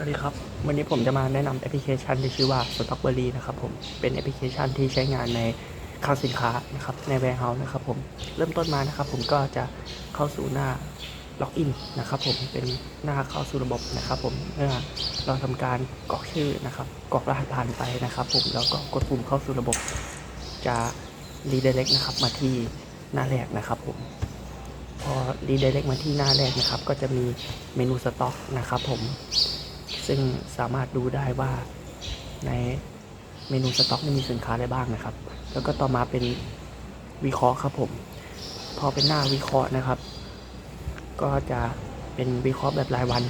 วัสดีครับ วันนี้ผมจะมาแนะนำแอปพลิเคชันที่ชื่อว่า Stockberry นะครับผม เป็นแอปพลิเคชันที่ใช้งานในคลังสินค้านะครับ ใน warehouse นะครับผม เริ่มต้นมานะครับผมก็จะเข้าสู่หน้าล็อกอินนะครับผม เป็นหน้าเข้าสู่ระบบนะครับผมเมื่อเราทำการกรอกชื่อนะครับ กรอกรหัสผ่านไปนะครับผม แล้วก็กดปุ่มเข้าสู่ระบบ จะรีเดเ c กนะครับมาที่หน้าแรกนะครับผมพอรีเดเ c กมาที่หน้าแรกนะครับ ก็จะมีเมนูสต็อกนะครับผม ซึ่งสามารถดูได้ว่าในเมนูสต็อกมีสินค้าอะไรบ้างนะครับ แล้วก็ต่อมาเป็นวิเคราะห์ครับผม พอเป็นหน้าวิเคราะห์นะครับ ก็จะเป็นวิเคราะห์แบบรายวัน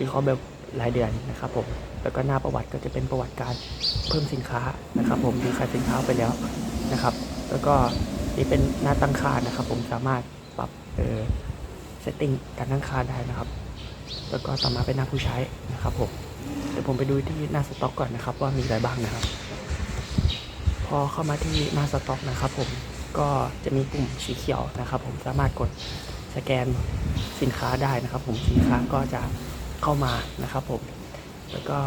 วิเคราะห์แบบรายเดือนนะครับผม แล้วก็หน้าประวัติก็จะเป็นประวัติการเพิ่มสินค้านะครับ ผมที่ขายสินค้าไปแล้วนะครับ แล้วก็นี่เป็นหน้าตั้งค่านะครับ ผมสามารถปรับเออเซตติ้งการตั้งค่าได้นะครับ แล้วก็ต่อมาเป็นหน้าผู้ใช้นะครับผม เดี๋ยวผมไปดูที่หน้าสต็อกก่อนนะครับ ว่ามีอะไรบ้างนะครับ พอเข้ามาที่หน้าสต็อกนะครับ ผมก็จะมีปุ่มสีเขียวนะครับ ผมสามารถกดสแกนสินค้าได้นะครับ ผมสินค้าก็จะเข้ามานะครับ ผมแล้วก็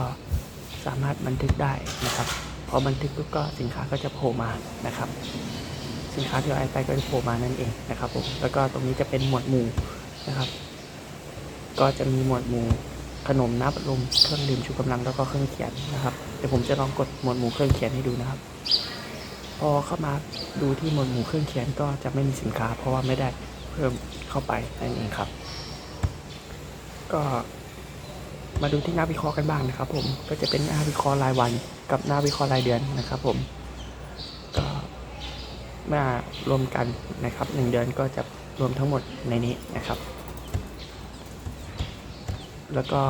สามารถบันทึกได้นะครับพอบันทึกปุ๊บก็สินค้าก็จะโผล่มานะครับ สินค้าที่เราเอไปก็จะโผล่มานั่นเองนะครับ ผมแล้วก็ตรงนี้จะเป็นหมวดหมู่นะครับ ก็จะมีหมวดหมู่ ขนมน้ำลมเครื่องดื่มชูกำลังแล้วก็เครื่องเขียนนะครับเดี๋ยวผมจะลองกดหมวดหมู่เครื่องเขียนให้ดูนะครับ พอเข้ามาดูที่หมวดหมู่เครื่องเขียนก็จะไม่มีสินค้า เพราะว่าไม่ได้เพิ่มเข้าไปนั่นเองครับ ก็มาดูที่หน้าวิเคราะห์กันบ้างนะครับ ผมก็จะเป็นหน้าวิเคราะห์รายวัน กับหน้าวิเคราะห์รายเดือนนะครับ ผมก็มื่อรวมกันนะครับหนึ่งเดือนก็จะรวมทั้งหมดในนี้นะครับ แล้วก็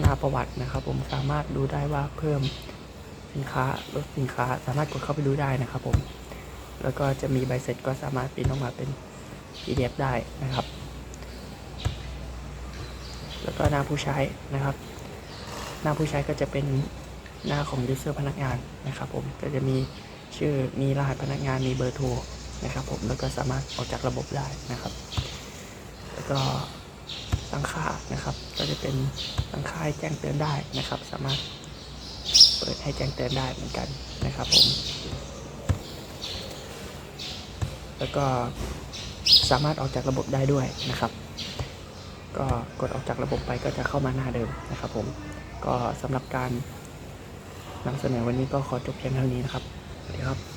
หน้าประวัตินะครับ ผมสามารถดูได้ว่าเพิ่มสินค้าลดสินค้าสามารถกดเข้าไปดูได้นะครับ ผม แล้วก็จะมีใบเสร็จก็สามารถปริ้นออกมาเป็น PDF ได้นะครับ แล้วก็หน้าผู้ใช้นะครับ หน้าผู้ใช้ก็จะเป็นหน้าของ user พนักงานนะครับ ผมก็จะมีชื่อมีรหัสพนักงานมีเบอร์โทรนะครับ ผมแล้วก็สามารถออกจากระบบได้นะครับ แล้วก็ ตั้งค่านะครับ ก็จะเป็นตั้งค่าให้แจ้งเตือนได้นะครับ สามารถเปิดให้แจ้งเตือนได้เหมือนกันนะครับผม แล้วก็สามารถออกจากระบบได้ด้วยนะครับ ก็กดออกจากระบบไปก็จะเข้ามาหน้าเดิมนะครับ ผม ก็สำหรับการนำเสนอวันนี้ก็ขอจบเพียงเท่านี้นะครับสวัสดีครับ